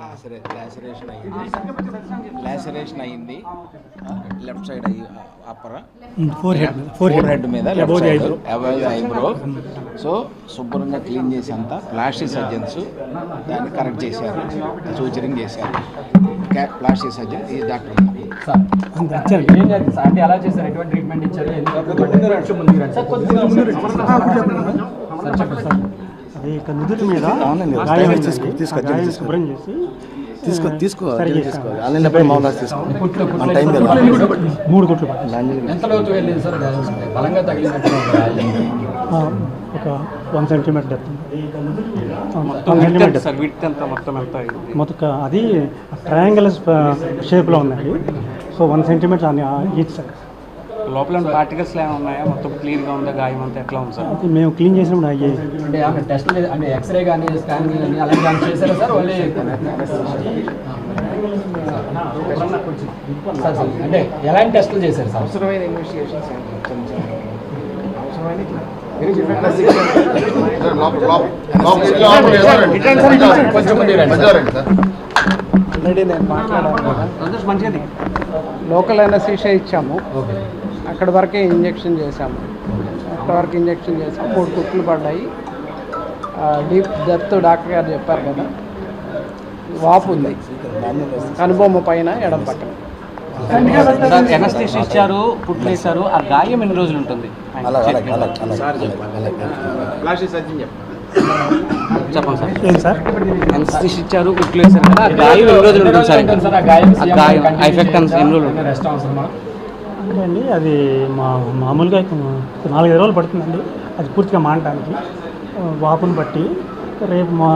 Laceration అయ్యింది. Laceration అయ్యింది. Left side అయ్యి అప్పర ఫోర్ హెడ్ ఫోర్ హెడ్ మీద. అబౌవ్ ఐబ్రో సో శుభ్రంగా క్లీన్ చేసి అంతా ప్లాస్టిక్ సర్జన్స్ దాన్ని కరెక్ట్ చేశారు. సూచరింగ్ చేశారు. ప్లాస్టిక్ సర్జన్ ఈ డాక్టర్ అంటే ఎలా చేశారు. ఎటువంటి ట్రీట్మెంట్ ఇచ్చారు? నుదుటి మీద అవునండి. గాయం తీసుకో, తీసుకో తీసుకో, తీసుకో గాయం తీసుకో. శుభ్రం చేసి తీసుకో తీసుకో. ఆన్లైన్ మన టైం మూడు కొట్లు పట్టాలి. లాంజింగ్ ఎంత లోతు వెళ్ళింది సార్? గాయం? బలంగా తగిలినట్టు ఆ, ఒక వన్ సెంటీమీటర్ డెప్త్. మొత్తం అది ట్రయాంగిల్ షేప్లో ఉందండి. సో వన్ సెంటీమీటర్ అని ఈచ్ సార్. లోపల పార్టికల్స్ ఏమైనా ఉన్నాయా? మొత్తం క్లీన్గా ఉందా? గాయం అంతా ఎట్లా ఉంది సార్? మేము క్లీన్ చేసినప్పుడు అయ్యాయి అంటే ఆమె టెస్ట్ అంటే ఎక్స్రే కానీ స్కాన్ కానీ అలాంటి ఏమైనా చేశారా సార్? ఓన్లీ సార్ అంటే ఎలాంటి టెస్టులు చేశారు సార్? అవసరమైన ఇన్వెస్టిగేషన్స్ అవసరమైన. ఆల్రెడీ నేను మాట్లాడాను లోకల్ అనస్థీషియా ఇచ్చాము. ఓకే అక్కడ వరకే ఇంజెక్షన్ చేశాము. అక్కడ వరకు ఇంజెక్షన్ చేసాము మూడు కుట్లు పడ్డాయి. డీప్ డెప్త్ డాక్టర్ గారు చెప్పారు కదా వాపు ఉంది. కనుబొమ్మ పైన ఎడం పక్కన. ఎనస్థిష్ ఇచ్చారు పుట్లు వేశారు ఆ గాయం ఎన్ని రోజులు ఉంటుంది? చెప్పండి. సార్. ఎనస్థిష్ ఇచ్చారు పుట్లు వేశారు కదా ఆ గాయం ఎన్ని రోజులు ఉంటుంది సార్ ఆ గాయం ఎఫెక్ట్ ఎన్ని రోజులు అంటే అండి అది మా మామూలుగా నాలుగైదు రోజులు పడుతుందండి అది పూర్తిగా మానడానికి ఆ, వాపును బట్టి రేపు మా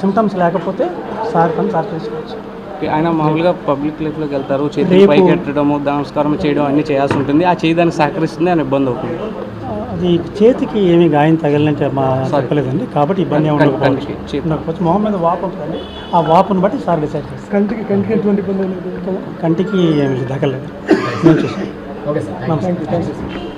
సిమ్టమ్స్ లేకపోతే సార్ కానీ సార్ చేసుకోవచ్చు. ఆయన మామూలుగా పబ్లిక్ లైఫ్లోకి వెళ్తారు చేతి పైకి ఎట్టడము నమస్కారం చేయడం అన్ని చేయాల్సి ఉంటుంది ఆ చేయడానికి సహకరిస్తుంది అని ఇబ్బంది అవుతుంది. అది చేతికి ఏమీ గాయం తగిలినట్టు మా చెప్పలేదండి. కాబట్టి ఇబ్బంది ఉండకపోవచ్చు మొహం మీద వాపు ఉంటుందండి. ఆ వాపును బట్టి సార్ డిసైడ్ చేస్తారు. కంటికి కంటికి ఎటువంటి ఇబ్బంది కంటికి ఏమి తగలేదు okay sir. Thank you thank you sir